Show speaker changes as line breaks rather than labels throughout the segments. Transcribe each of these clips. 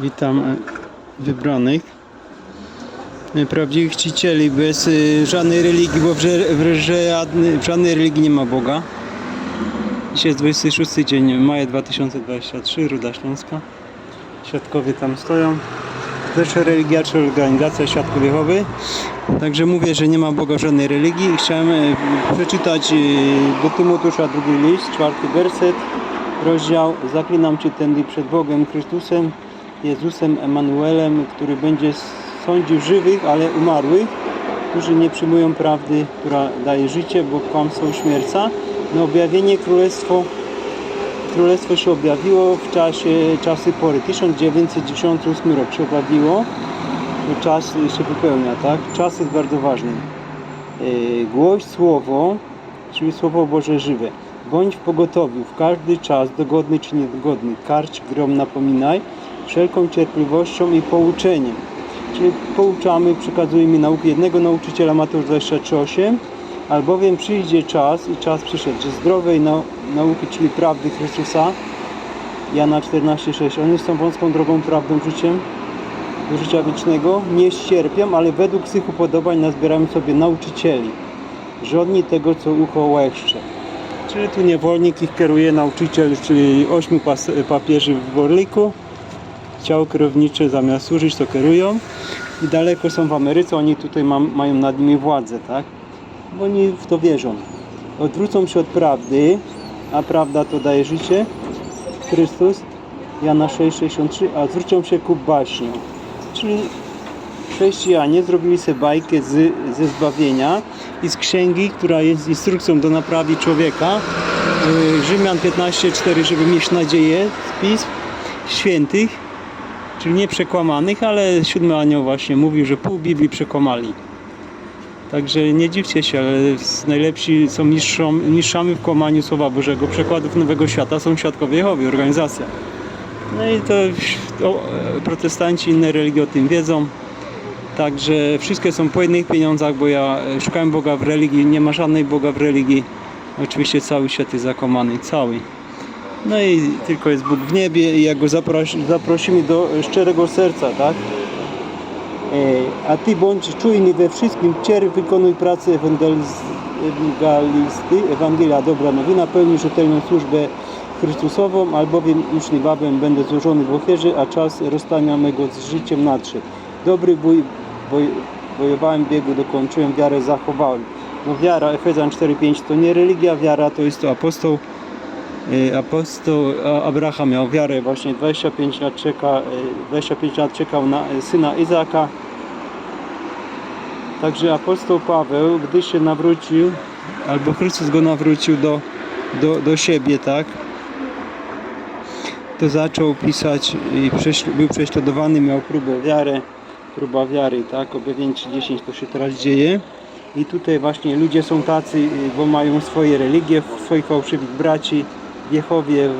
Witam e, wybranych, e, prawdziwych czcicieli bez e, żadnej religii, bo w, żadnej- religii nie ma Boga. Dzisiaj jest 26 dzień maja 2023, Ruda Śląska. Świadkowie tam stoją. Też religia czy organizacja Świadków Jehowy. Także mówię, że nie ma Boga żadnej religii. Chciałem przeczytać do Tymoteusza drugi list, czwarty werset, rozdział Zaklinam Cię tędy przed Bogiem Chrystusem, Jezusem Emanuelem, który będzie sądził żywych, ale umarłych, którzy nie przyjmują prawdy, która daje życie, bo kłamstwo uśmierca. Na objawienie królestwo Królestwo się objawiło w czasie czasy pory. 1998 rok się objawiło. Czas się wypełnia, tak? Czas jest bardzo ważny. Yy, Głoś słowo, czyli słowo Boże żywe. Bądź w pogotowiu w każdy czas, dogodny czy niedogodny. Karć, grom, napominaj, wszelką cierpliwością i pouczeniem. Czyli pouczamy, przekazujemy nauki jednego nauczyciela Mateusz 23:8, albowiem przyjdzie czas i czas przyszedł, że zdrowej nau- nauki, czyli prawdy Chrystusa, Jana 14:6, oni są wąską drogą, prawdą, życiem życia wiecznego, nie ścierpią, ale według swych upodobań nazbierają sobie nauczycieli, żodni tego, co ucho łechcze. Czyli tu niewolnik ich kieruje nauczyciel, czyli ośmiu papieży w Borliku, ciało kierownicze zamiast służyć, to kierują i daleko są w Ameryce, oni tutaj mam, mają nad nimi władzę, tak? Bo oni w to wierzą. Odwrócą się od prawdy, a prawda to daje życie, Chrystus, Jana 6,63, a zwrócą się ku baśniom. Czyli chrześcijanie zrobili sobie bajkę z, ze zbawienia i z księgi, która jest instrukcją do naprawi człowieka. Yy, Rzymian 15,4, żeby mieć nadzieję z pism świętych, czyli nie przekłamanych, ale siódmy anioł właśnie mówił, że pół Biblii przekłamali. Także nie dziwcie się, ale najlepsi są mistrzom, w kłamaniu Słowa Bożego. Przekładów Nowego Świata są Świadkowie Jehowy, organizacja. No i to, e, protestanci, inne religie o tym wiedzą. Także wszystkie są po jednych pieniądzach, bo ja e, szukałem Boga w religii, nie ma żadnej Boga w religii. Oczywiście cały świat jest zakłamany, cały. No i tylko jest Bóg w niebie i jak go zaprosi, zaprosimy do szczerego serca, tak? E, A ty bądź czujny we wszystkim, cierp, wykonuj pracę ewangelisty, Ewangelia Dobra Nowina, pełni rzetelną służbę Chrystusową, albowiem już niebawem będę złożony w ofierze, a czas rozstania mego z życiem nadszedł. Dobry bój, boj, bojowałem biegu, dokończyłem, wiarę zachowałem. No wiara, Efezjan 4,5 to nie religia, wiara to jest to apostoł, e, apostoł Abraham miał wiarę, właśnie 25 lat, czeka, e, 25 lat czekał na e, syna Izaka. Także apostoł Paweł, gdy się nawrócił, albo Chrystus go nawrócił do, do, do siebie, tak? To zaczął pisać i był prześladowany, miał próbę wiary, próba wiary, tak? Objawienie 30 to się teraz dzieje. I tutaj właśnie ludzie są tacy, y, bo mają swoje religie, swoich fałszywych braci, Jehowie,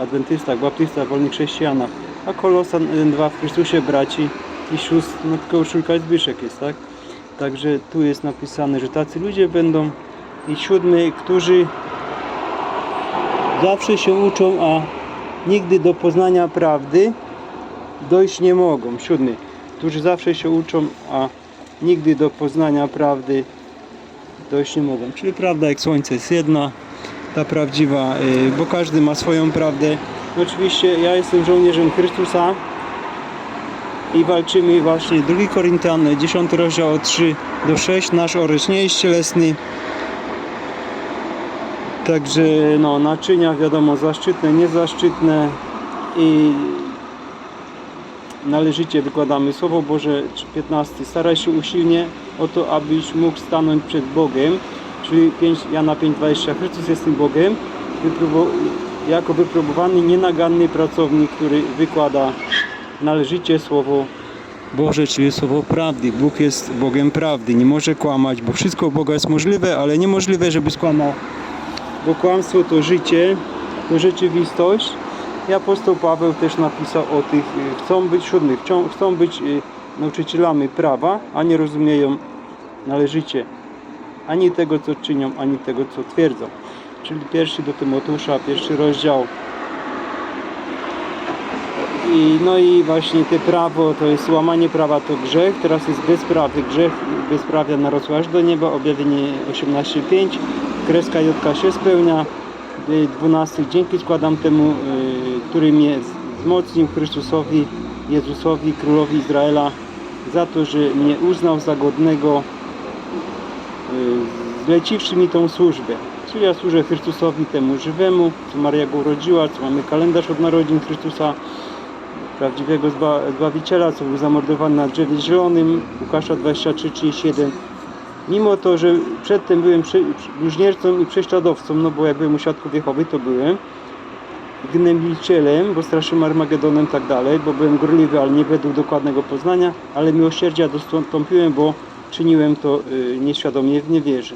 adwentystach, baptystach, wolnych chrześcijanach. A Kolosan 2 w Chrystusie braci i sióstr, no tylko Urszulka i Zbyszek jest, tak? Także tu jest napisane, że tacy ludzie będą i siódmy, którzy zawsze się uczą, a nigdy do poznania prawdy dojść nie mogą. Siódmy, którzy zawsze się uczą, a nigdy do poznania prawdy dojść nie mogą. Czyli prawda jak słońce jest jedna, ta prawdziwa, y, bo każdy ma swoją prawdę. Oczywiście ja jestem żołnierzem Chrystusa i walczymy właśnie 2 Koryntian, 10 rozdział od 3 do 6, nasz oręż nie jest cielesny. Także no, naczynia wiadomo zaszczytne, niezaszczytne i należycie wykładamy Słowo Boże 15. Staraj się usilnie o to, abyś mógł stanąć przed Bogiem, czyli 5, Jana 5,20 Chrystus jest tym Bogiem, wypróbu- jako wypróbowany, nienaganny pracownik, który wykłada należycie Słowo Boże, czyli Słowo prawdy. Bóg jest Bogiem prawdy, nie może kłamać, bo wszystko Boga jest możliwe, ale niemożliwe, żeby skłamał bo kłamstwo to życie, to rzeczywistość. I apostoł Paweł też napisał o tych, y, chcą być siódmych, chcą, być y, nauczycielami prawa, a nie rozumieją należycie ani tego, co czynią, ani tego, co twierdzą. Czyli pierwszy do Tymoteusza, pierwszy rozdział I, no i właśnie te prawo to jest łamanie prawa to grzech, teraz jest bezprawy grzech, bezprawia narosła aż do nieba, objawienie 18.5, kreska Jotka się spełnia, y, 12 dzięki składam temu, y, który mnie wzmocnił Chrystusowi, Jezusowi, Królowi Izraela za to, że mnie uznał za godnego y, zleciwszy mi tą służbę. Czyli ja służę Chrystusowi temu żywemu, co Maria go urodziła, co mamy kalendarz od narodzin Chrystusa, prawdziwego zba Zbawiciela, co był zamordowany na drzewie zielonym, Łukasza 23:31. Mimo to, że przedtem byłem bluźniercą i prześladowcą, no bo jak byłem u świadków Jehowy, to byłem gnębicielem, bo straszyłem Armagedonem tak dalej, bo byłem gorliwy, ale nie według dokładnego poznania, ale miłosierdzia dostąpiłem, bo czyniłem to y, nieświadomie w niewierze.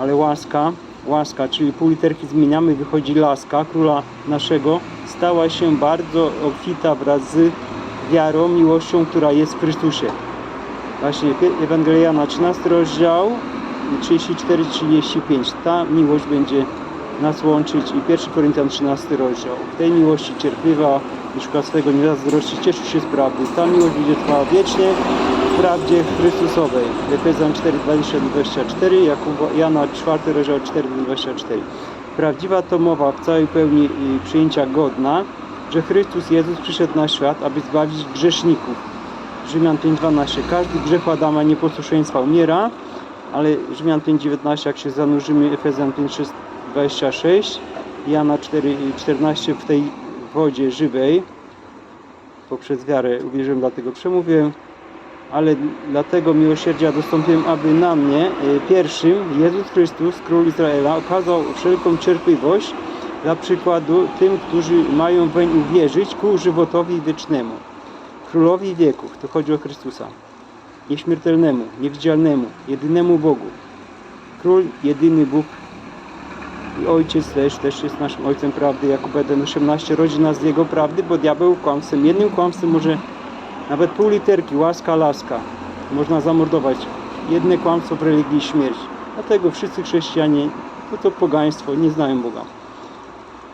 Ale łaska, łaska, czyli pół literki zmieniamy, wychodzi laska króla naszego, stała się bardzo obfita wraz z wiarą, miłością, która jest w Chrystusie. Właśnie Ewangelia Jana 13 rozdział 34-35. Ta miłość będzie nas łączyć i 1 Koryntian 13 rozdział. W tej miłości cierpliwa i szuka swego nie zazdrości, cieszy się z prawdy. Ta miłość będzie trwała wiecznie w prawdzie Chrystusowej. Efezjan 4, 24, Jakuba, Jana 4 rozdział 4, 24. Prawdziwa to mowa w całej pełni przyjęcia godna, że Chrystus Jezus przyszedł na świat, aby zbawić grzeszników. Rzymian 5.12. Każdy grzech Adama nieposłuszeństwa umiera, ale Rzymian 5.19, jak się zanurzymy, Efezjan 5.26, Jana 4.14 w tej wodzie żywej, poprzez wiarę uwierzyłem, dlatego przemówiłem, ale dlatego miłosierdzia dostąpiłem, aby na mnie, y, pierwszym, Jezus Chrystus, Król Izraela, okazał wszelką cierpliwość dla przykładu tym, którzy mają weń uwierzyć ku żywotowi wiecznemu. Królowi wieków, to chodzi o Chrystusa, nieśmiertelnemu, niewidzialnemu, jedynemu Bogu. Król, jedyny Bóg Ojciec też, też jest naszym Ojcem prawdy. Jakub 1,18 rodzi nas z Jego prawdy, bo diabeł kłamstwem, jednym kłamstwem może nawet pół literki, łaska, laska, można zamordować. Jedne kłamstwo w religii śmierć. Dlatego wszyscy chrześcijanie, to to pogaństwo, nie znają Boga.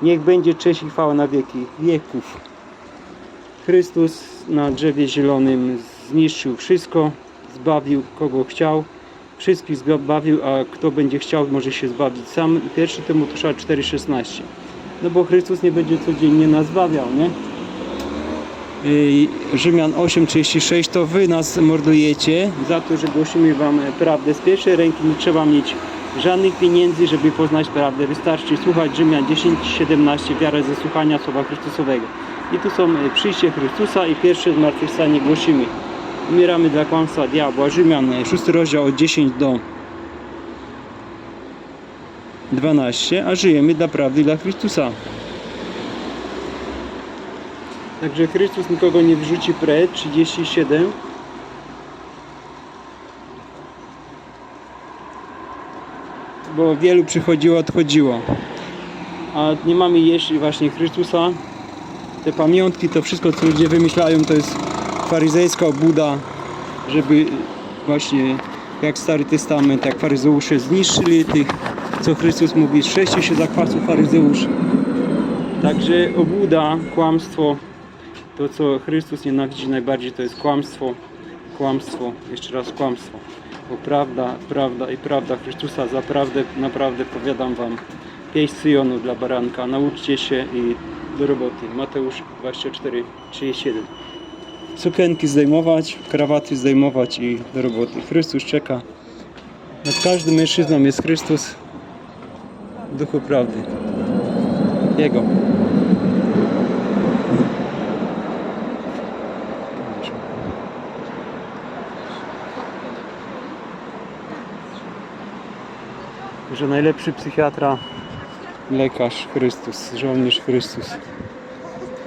Niech będzie cześć i chwała na wieki wieków. Chrystus na drzewie zielonym zniszczył wszystko, zbawił kogo chciał, wszystkich zbawił, a kto będzie chciał, może się zbawić sam. 1 Tymoteusza 4,16. No bo Chrystus nie będzie codziennie nas zbawiał, nie? Yy, Rzymian 8,36 to wy nas mordujecie za to, że głosimy wam prawdę z pierwszej ręki. Nie trzeba mieć żadnych pieniędzy, żeby poznać prawdę. Wystarczy słuchać Rzymian 10,17 wiarę ze słuchania słowa Chrystusowego. I tu są e, przyjście Chrystusa i pierwsze zmartwychwstanie głosimy. Umieramy dla kłamstwa diabła. Rzymian 6 rozdział od 10 do 12, a żyjemy dla prawdy dla Chrystusa. Także Chrystus nikogo nie wyrzuci precz. 37. Bo wielu przychodziło, odchodziło. A nie mamy jeść właśnie Chrystusa. Te pamiątki, to wszystko co ludzie wymyślają, to jest faryzejska obuda, żeby właśnie jak Stary Testament, jak faryzeusze zniszczyli tych, co Chrystus mówi, strzeżcie się zakwasu faryzeuszy. Także obłuda, kłamstwo, to co Chrystus nienawidzi najbardziej to jest kłamstwo, kłamstwo, jeszcze raz kłamstwo. Bo prawda, prawda i prawda Chrystusa za prawdę naprawdę powiadam wam. Pieśń Syjonu dla baranka, nauczcie się i do roboty. Mateusz 24, 37. Sukienki zdejmować, krawaty zdejmować i do roboty. Chrystus czeka. Nad każdym mężczyzną jest Chrystus w duchu prawdy. Jego. że najlepszy psychiatra, lekarz Chrystus, żołnierz Chrystus.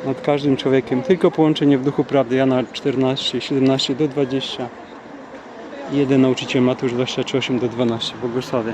Nad każdym człowiekiem. Tylko połączenie w duchu prawdy. Jana 14, 17 do 20. Jeden nauczyciel Mateusz 28 do 12. Błogosławię.